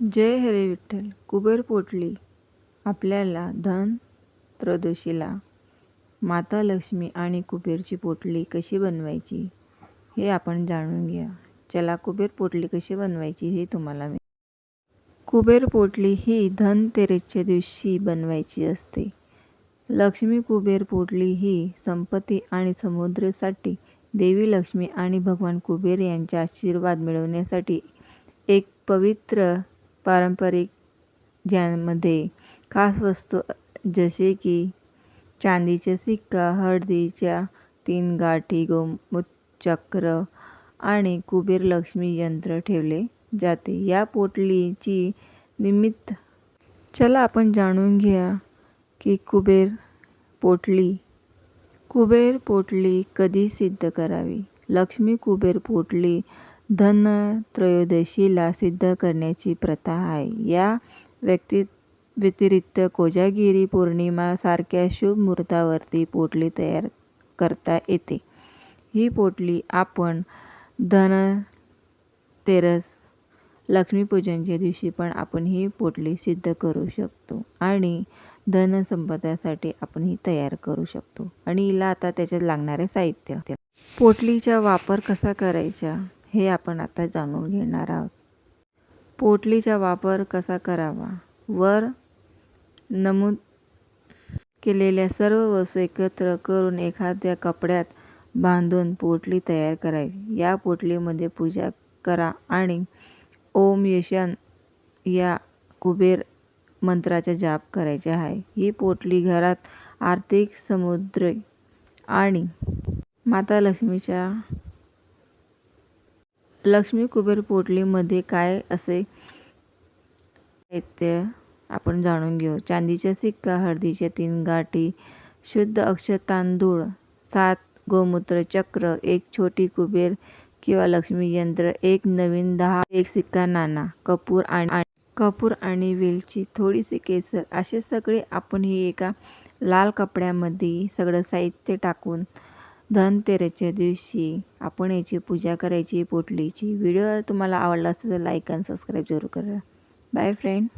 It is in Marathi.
जय हरे विठ्ठल. कुबेर पोटली. आपल्याला धन त्रयोदशीला. माता लक्ष्मी आणि कुबेरची पोटली कशी बनवायची हे आपण जाणून घ्या. चला कुबेर पोटली कशी बनवायची हे तुम्हाला मी कुबेर पोटली ही धनतेरसच्या दिवशी बनवायची असते. लक्ष्मी कुबेर पोटली ही संपत्ती आणि समुद्रासाठी देवी लक्ष्मी आणि भगवान कुबेर यांचा आशीर्वाद मिळवण्यासाठी एक पवित्र पारंपरिक ज्यांमध्ये खास वस्तू जसे की चांदीचा सिक्का हळदीच्या तीन गाठी गोमूत्रचक्र आणि कुबेर लक्ष्मी यंत्र ठेवले जाते. या पोटलीची निमित्त चला आपण जाणून घ्या की कुबेर पोटली कुबेर पोटली कधी सिद्ध करावी? लक्ष्मी कुबेर पोटली धनत्रयोदशीला सिद्ध करण्याची प्रथा आहे. या व्यक्ती व्यतिरिक्त कोजागिरी पौर्णिमा सारख्या शुभ मुहूर्तावरती पोटली तयार करता येते. ही पोटली आपण धनतेरस लक्ष्मीपूजनच्या दिवशी पण आपण ही पोटली सिद्ध करू शकतो आणि धनसंपदासाठी आपण ही तयार करू शकतो. आणि हिला आता त्याच्यात लागणारे साहित्य. पोटलीचा वापर कसा करायचा? हे आपण आता जाणून घेणार आहोत. पोटलीचा वापर कसा करावा? वर नमूद केलेल्या सर्व वस्तू एकत्र करून एखाद्या कपड्यात बांधून पोटली तयार करायची या पोटलीमध्ये पूजा करा आणि ओम यशन या कुबेर मंत्राचा जाप करायचा आहे. ही पोटली घरात आर्थिक समुद्र आणि माता लक्ष्मीच्या लक्ष्मी कुबेर पोटलीमध्ये काय असे साहित्य आपण जाणून घेऊ? चांदीचा सिक्का हळदीच्या तीन गाठी शुद्ध अक्षर तांदूळ सात गोमूत्र चक्र एक छोटी कुबेर किंवा लक्ष्मी यंत्र एक नवीन दहा एक सिक्का नाना कपूर आणि कपूर आणि वेलची थोडीशी केसर असे सगळे आपण हे एका लाल कपड्यामध्ये सगळं साहित्य टाकून धनतेरसच्या दिवशी आपण याची पूजा करायची पोटलीची. व्हिडिओ तुम्हाला आवडला असेल तर लाईक आणि सबस्क्राईब जरूर करा. Bye friend